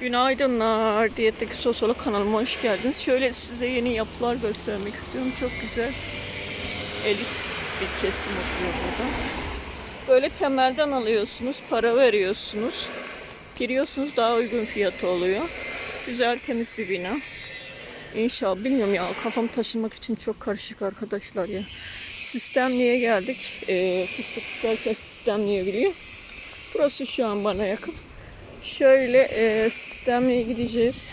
Günaydınlar. Diyetteki Sosolu kanalıma hoş geldiniz. Şöyle size yeni yapılar göstermek istiyorum. Çok güzel. Elit bir kesim oturuyor burada. Böyle temelden alıyorsunuz, para veriyorsunuz. Giriyorsunuz daha uygun fiyatı oluyor. Güzel temiz bir bina. İnşallah bilmiyorum ya kafam taşımak için çok karışık arkadaşlar ya. Sistemliğe geldik. Ee, fıstık herkes sistemliğe biliyor. Burası şu an bana yakın. Şöyle e, sistemliğe gideceğiz.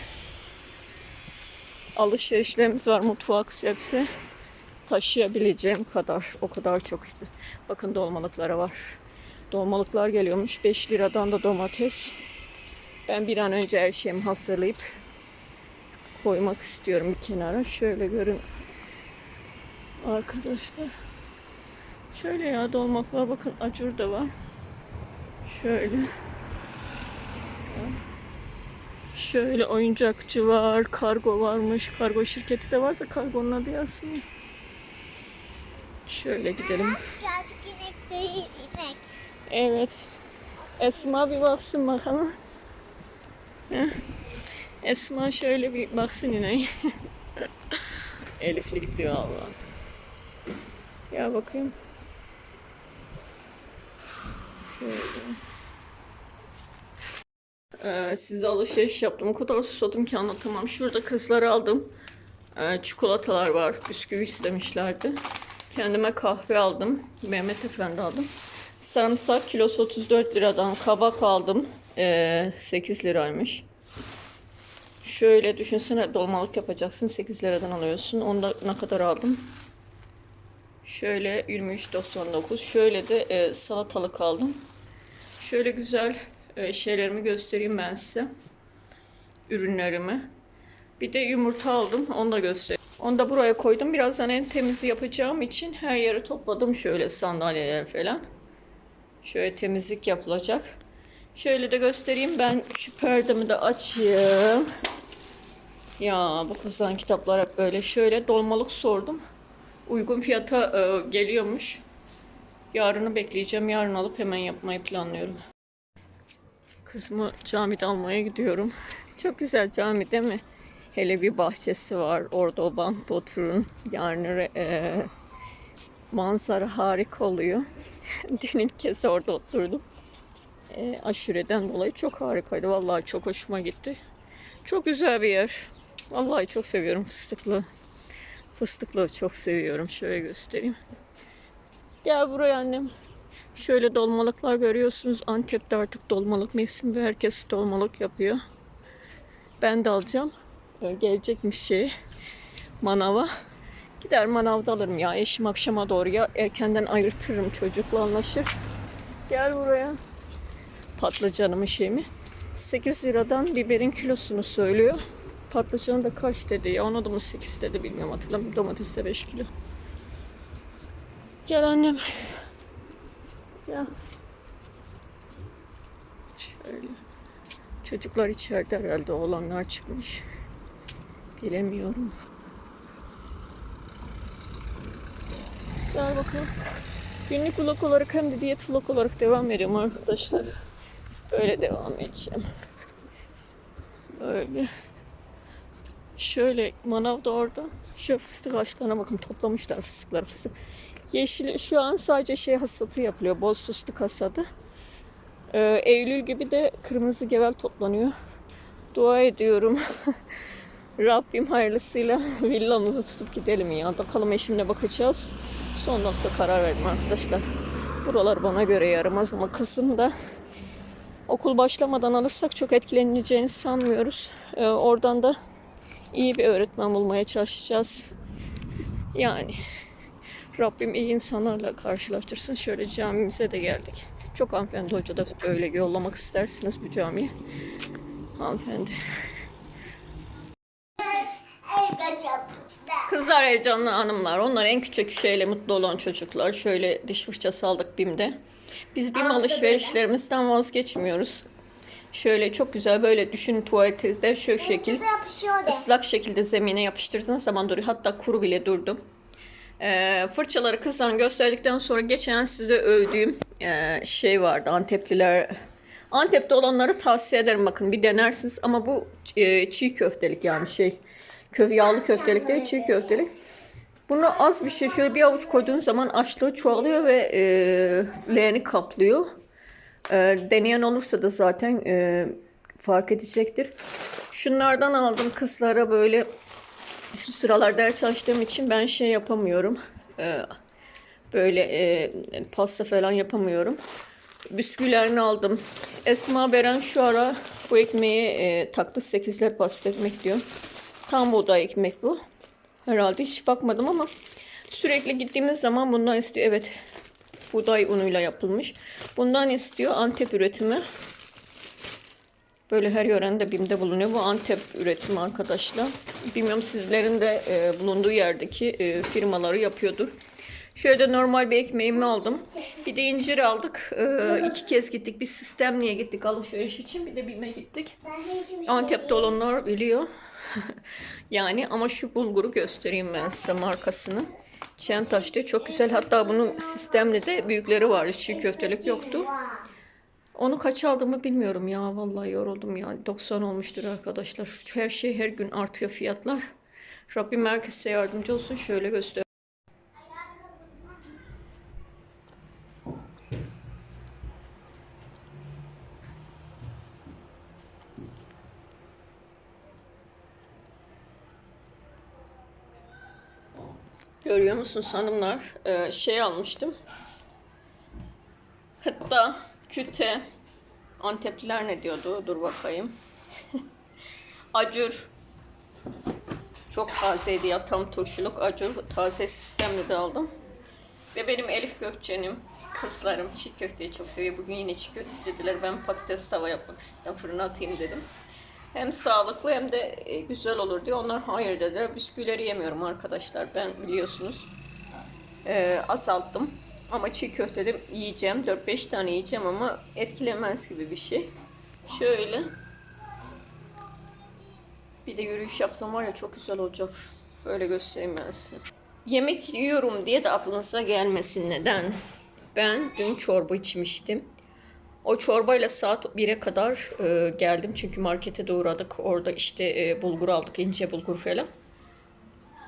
Alışverişlerimiz var mutfak sebze. Taşıyabileceğim kadar. O kadar çok. Bakın dolmalıklara var. Dolmalıklar geliyormuş. 5 liradan da domates. Ben bir an önce her şeyimi hazırlayıp koymak istiyorum bir kenara. Şöyle görün arkadaşlar. Şöyle ya dolmaklar bakın acur da var. Şöyle. Şöyle oyuncakçı var, kargo varmış. Kargo şirketi de var da kargonun adı yazmıyor. Şöyle gidelim. Birazcık inek değil inek. Evet. Esma bir baksın bakalım. Esma şöyle bir baksın yine. Eliflik diyor Allah. Ya bakayım. Şöyle. Ee, size alışveriş yaptım. O kadar susadım ki anlatamam. Şurada kızları aldım. Ee, çikolatalar var. Bisküvi istemişlerdi. Kendime kahve aldım. Mehmet Efendi aldım. Sarımsak kilosu 34 liradan. Kabak aldım. Ee, 8 liraymış. Şöyle düşünsene dolmalık yapacaksın. 8 liradan alıyorsun. Onda ne kadar aldım? Şöyle 23.99. Şöyle de e, salatalık aldım. Şöyle güzel şeylerimi göstereyim ben size. Ürünlerimi. Bir de yumurta aldım. Onu da göstereyim. Onu da buraya koydum. Birazdan en temizi yapacağım için her yeri topladım. Şöyle sandalyeler falan. Şöyle temizlik yapılacak. Şöyle de göstereyim. Ben şu perdemi de açayım. Ya bu kızdan kitaplar hep böyle. Şöyle dolmalık sordum. Uygun fiyata e, geliyormuş. Yarını bekleyeceğim. Yarın alıp hemen yapmayı planlıyorum. Kızımı camide almaya gidiyorum. Çok güzel cami değil mi? Hele bir bahçesi var. Orada o bankta oturun. Yani e, manzara harika oluyor. Dün ilk kez orada oturdum. E, aşureden dolayı çok harikaydı. Vallahi çok hoşuma gitti. Çok güzel bir yer. Vallahi çok seviyorum fıstıklı. Fıstıklı çok seviyorum. Şöyle göstereyim. Gel buraya annem. Şöyle dolmalıklar görüyorsunuz. Antep'te artık dolmalık mevsimi ve herkes dolmalık yapıyor. Ben de alacağım. Ee, Gelecekmiş şey manava. Gider manavda alırım ya. Eşim akşama doğru ya erkenden ayırtırım çocukla anlaşır. Gel buraya. Patlıcanımı şeyimi. 8 liradan biberin kilosunu söylüyor. Patlıcanı da kaç dedi ya. Ona da mı 8 dedi bilmiyorum hatırlamıyorum. Domates de 5 kilo. Gel annem. Gel. Şöyle. Çocuklar içeride herhalde. Oğlanlar çıkmış. Bilemiyorum. Gel bakalım. Günlük vlog olarak hem de diyet vlog olarak devam ediyorum arkadaşlar. Böyle devam edeceğim. Böyle. Şöyle manav da orada. Şu fıstık ağaçlarına bakın toplamışlar fıstıklar fıstık. Yeşil şu an sadece şey hasatı yapılıyor. Boz fıstık hasadı. Ee, Eylül gibi de kırmızı gevel toplanıyor. Dua ediyorum. Rabbim hayırlısıyla villamızı tutup gidelim ya. Bakalım eşimle bakacağız. Son nokta karar verdim arkadaşlar. Buralar bana göre yaramaz ama kızım da okul başlamadan alırsak çok etkileneceğini sanmıyoruz. Ee, oradan da iyi bir öğretmen bulmaya çalışacağız. Yani Rabbim iyi insanlarla karşılaştırsın. Şöyle camimize de geldik. Çok hanımefendi hoca da öyle yollamak istersiniz bu camiye. Hanımefendi. Kızlar heyecanlı hanımlar. Onlar en küçük şeyle mutlu olan çocuklar. Şöyle diş fırçası aldık BİM'de. Biz BİM alışverişlerimizden vazgeçmiyoruz. Şöyle çok güzel böyle düşünün tuvaletinizde şu şekil ıslak şekilde zemine yapıştırdığınız zaman duruyor. Hatta kuru bile durdu. Ee, fırçaları kızlarına gösterdikten sonra geçen size övdüğüm e, şey vardı. Antepliler Antep'te olanları tavsiye ederim bakın bir denersiniz ama bu e, çiğ köftelik yani şey kö yağlı köftelik değil çiğ köftelik. Bunu az bir şey şöyle bir avuç koyduğunuz zaman açlığı çoğalıyor ve e, leğeni kaplıyor. E, deneyen olursa da zaten e, fark edecektir. Şunlardan aldım kızlara böyle şu sıralar ders çalıştığım için ben şey yapamıyorum. E, böyle e, pasta falan yapamıyorum. Bisküvilerini aldım. Esma Beren şu ara bu ekmeği e, taktı. Sekizler pasta ekmek diyor. Tam buğday ekmek bu. Herhalde hiç bakmadım ama sürekli gittiğimiz zaman bundan istiyor. Evet buğday unuyla yapılmış. Bundan istiyor Antep üretimi. Böyle her yörende BİM'de bulunuyor. Bu Antep üretimi arkadaşlar. Bilmiyorum sizlerin de e, bulunduğu yerdeki e, firmaları yapıyordur. Şöyle normal bir ekmeğimi aldım. Bir de incir aldık. E, iki kez gittik. Bir sistemliye gittik alışveriş için. Bir de BİM'e gittik. Hiçbir şey Antep'te olanlar biliyor. yani ama şu bulguru göstereyim ben size markasını. Çentaş diyor. Çok güzel. Hatta bunun sistemli de büyükleri vardı. Çiğ köftelik yoktu. Onu kaç aldığımı bilmiyorum ya. Vallahi yoruldum ya. 90 olmuştur arkadaşlar. Her şey her gün artıyor fiyatlar. Rabbim herkese yardımcı olsun. Şöyle göster. Görüyor musunuz hanımlar? Ee, şey almıştım. Hatta küte. Antepliler ne diyordu? Dur bakayım. Acur. Çok tazeydi ya. Tam turşuluk acur. Taze sistemli de aldım. Ve benim Elif Gökçen'im. Kızlarım çiğ köfteyi çok seviyor. Bugün yine çiğ köfte istediler. Ben patates tava yapmak istedim. Fırına atayım dedim. Hem sağlıklı hem de e, güzel olur diye. Onlar hayır dediler. Bisküvileri yemiyorum arkadaşlar. Ben biliyorsunuz e, azalttım. Ama çiğ köfte de yiyeceğim. 4-5 tane yiyeceğim ama etkilemez gibi bir şey. Şöyle. Bir de yürüyüş yapsam var ya çok güzel olacak. Böyle göstereyim ben size. Yemek yiyorum diye de aklınıza gelmesin neden? Ben dün çorba içmiştim. O çorbayla saat 1'e kadar e, geldim çünkü markete de uğradık. Orada işte e, bulgur aldık, ince bulgur falan.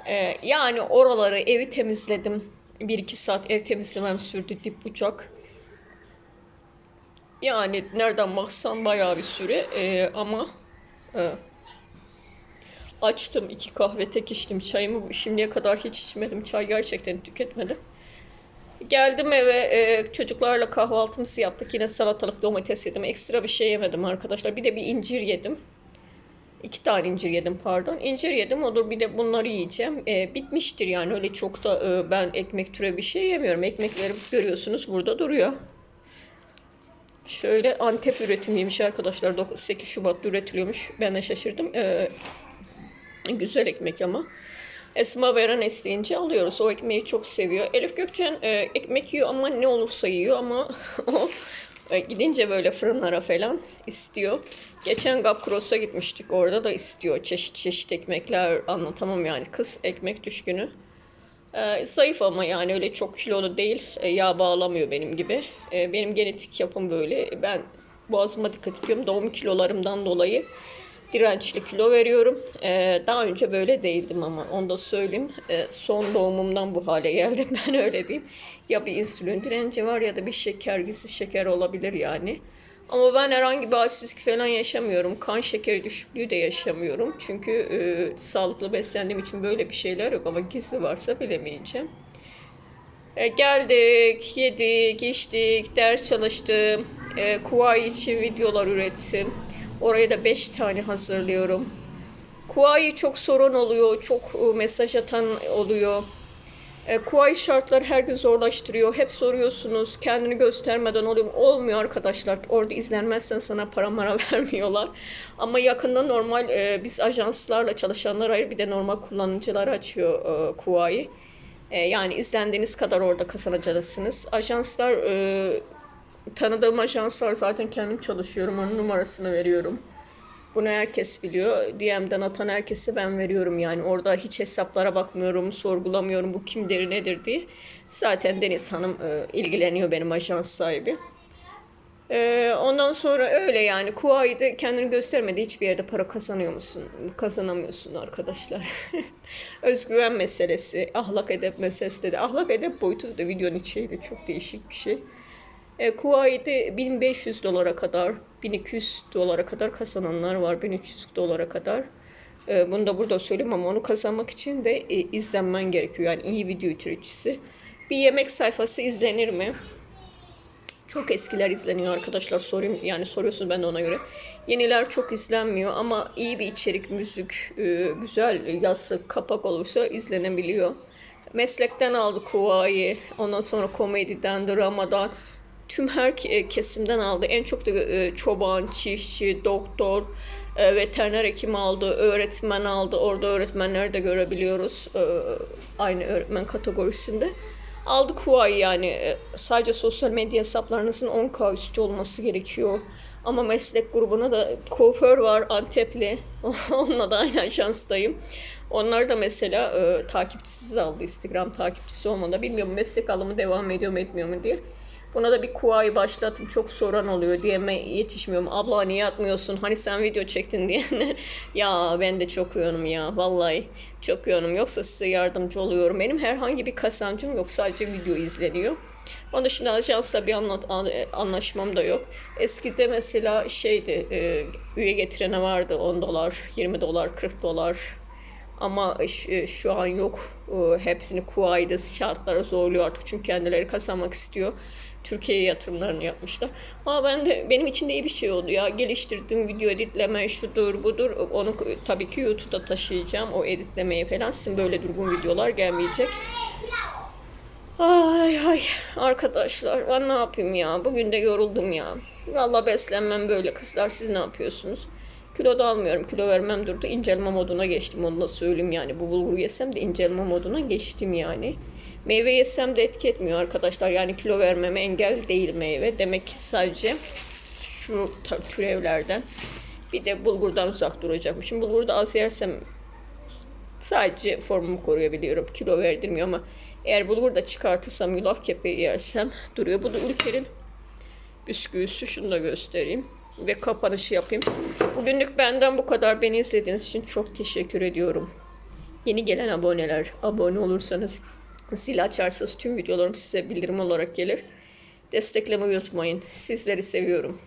E, yani oraları, evi temizledim. 1-2 saat ev temizlemem sürdü dip bucak. Yani nereden baksan bayağı bir süre E, ama e, açtım iki kahve tek içtim çayımı şimdiye kadar hiç içmedim çay gerçekten tüketmedim. Geldim eve e, çocuklarla kahvaltımızı yaptık. Yine salatalık domates yedim. Ekstra bir şey yemedim arkadaşlar. Bir de bir incir yedim. İki tane incir yedim pardon. İncir yedim olur bir de bunları yiyeceğim. E, bitmiştir yani öyle çok da e, ben ekmek türe bir şey yemiyorum. Ekmeklerim görüyorsunuz burada duruyor. Şöyle Antep üretimiymiş arkadaşlar. 9 8 Şubat'ta üretiliyormuş. Ben de şaşırdım. E, güzel ekmek ama. Esma Veren isteyince alıyoruz. O ekmeği çok seviyor. Elif Gökçen e, ekmek yiyor ama ne olursa yiyor ama o gidince böyle fırınlara falan istiyor. Geçen Gapkros'a gitmiştik. Orada da istiyor. Çeşit çeşit ekmekler anlatamam yani. Kız ekmek düşkünü. E, zayıf ama yani öyle çok kilolu değil. E, yağ bağlamıyor benim gibi. E, benim genetik yapım böyle. Ben boğazıma dikkat ediyorum. Doğum kilolarımdan dolayı dirençli kilo veriyorum. Ee, daha önce böyle değildim ama onu da söyleyeyim. Ee, son doğumumdan bu hale geldim ben öyle diyeyim. Ya bir insülin direnci var ya da bir şeker gizli şeker olabilir yani. Ama ben herhangi bir halsizlik falan yaşamıyorum. Kan şekeri düşüklüğü de yaşamıyorum. Çünkü e, sağlıklı beslendiğim için böyle bir şeyler yok ama gizli varsa bilemeyeceğim. E, geldik, yedik, içtik, ders çalıştım. E, Kuvayi için videolar ürettim. Oraya da 5 tane hazırlıyorum. Kuvayi çok sorun oluyor, çok e, mesaj atan oluyor. E, şartlar her gün zorlaştırıyor. Hep soruyorsunuz, kendini göstermeden oluyor mu? Olmuyor arkadaşlar. Orada izlenmezsen sana para mara vermiyorlar. Ama yakında normal e, biz ajanslarla çalışanlar ayrı bir de normal kullanıcılar açıyor e. E, yani izlendiğiniz kadar orada kazanacaksınız. Ajanslar tanıdığım ajanslar zaten kendim çalışıyorum. Onun numarasını veriyorum. Bunu herkes biliyor. DM'den atan herkese ben veriyorum yani. Orada hiç hesaplara bakmıyorum, sorgulamıyorum bu kimdir nedir diye. Zaten Deniz Hanım e, ilgileniyor benim ajans sahibi. Ee, ondan sonra öyle yani Kuvayi'de kendini göstermedi hiçbir yerde para kazanıyor musun? Kazanamıyorsun arkadaşlar. Özgüven meselesi, ahlak edep meselesi dedi. Ahlak edep boyutu da videonun içeriği çok değişik bir şey. E, Kuvayi'de 1500 dolara kadar, 1200 dolara kadar kazananlar var, 1300 dolara kadar. E, bunu da burada söyleyeyim ama onu kazanmak için de e, izlenmen gerekiyor. Yani iyi video üreticisi. Bir yemek sayfası izlenir mi? Çok eskiler izleniyor arkadaşlar sorayım yani soruyorsun ben de ona göre. Yeniler çok izlenmiyor ama iyi bir içerik, müzik, e, güzel yazı, kapak olursa izlenebiliyor. Meslekten aldı Kuvayi, ondan sonra komediden, dramadan, tüm her ke- kesimden aldı. En çok da e, çoban, çiftçi, doktor, e, veteriner hekim aldı, öğretmen aldı. Orada öğretmenleri de görebiliyoruz e, aynı öğretmen kategorisinde. Aldık Huawei yani E, sadece sosyal medya hesaplarınızın 10k üstü olması gerekiyor. Ama meslek grubuna da kuaför var Antepli. Onunla da aynen şanstayım. Onlar da mesela e, takipçisiz aldı Instagram takipçisi olmadı. Bilmiyorum meslek alımı devam ediyor mu etmiyor mu diye. Buna da bir kuayı başlattım. Çok soran oluyor diyeme yetişmiyorum. Abla niye atmıyorsun? Hani sen video çektin diyenler. ya ben de çok yoğunum ya. Vallahi çok yoğunum. Yoksa size yardımcı oluyorum. Benim herhangi bir kazancım yok. Sadece video izleniyor. Onun dışında ajansla bir anlat, an- anlaşmam da yok. Eskide mesela şeydi, e, üye getirene vardı 10 dolar, 20 dolar, 40 dolar. Ama şu, şu an yok. E, Hepsini Kuvayi'de şartlara zorluyor artık çünkü kendileri kazanmak istiyor. Türkiye'ye yatırımlarını yapmışlar. Ama ben de benim için de iyi bir şey oldu ya. Geliştirdim video editleme şudur budur. Onu tabii ki YouTube'da taşıyacağım. O editlemeyi falan. Sizin böyle durgun videolar gelmeyecek. Ay ay arkadaşlar ben ne yapayım ya bugün de yoruldum ya. Valla beslenmem böyle kızlar siz ne yapıyorsunuz? Kilo da almıyorum kilo vermem durdu incelme moduna geçtim onu da söyleyeyim yani bu bulgur yesem de incelme moduna geçtim yani. Meyve yesem de etki etmiyor arkadaşlar yani kilo vermeme engel değil meyve demek ki sadece şu türevlerden bir de bulgurdan uzak duracağım. Şimdi bulgurda az yersem Sadece formumu koruyabiliyorum. Kilo verdirmiyor ama eğer bulgur da çıkartırsam yulaf kepeği yersem duruyor. Bu da ülkenin bisküvisi. Şunu da göstereyim. Ve kapanışı yapayım. Bugünlük benden bu kadar. Beni izlediğiniz için çok teşekkür ediyorum. Yeni gelen aboneler, abone olursanız, zil açarsanız tüm videolarım size bildirim olarak gelir. Desteklemeyi unutmayın. Sizleri seviyorum.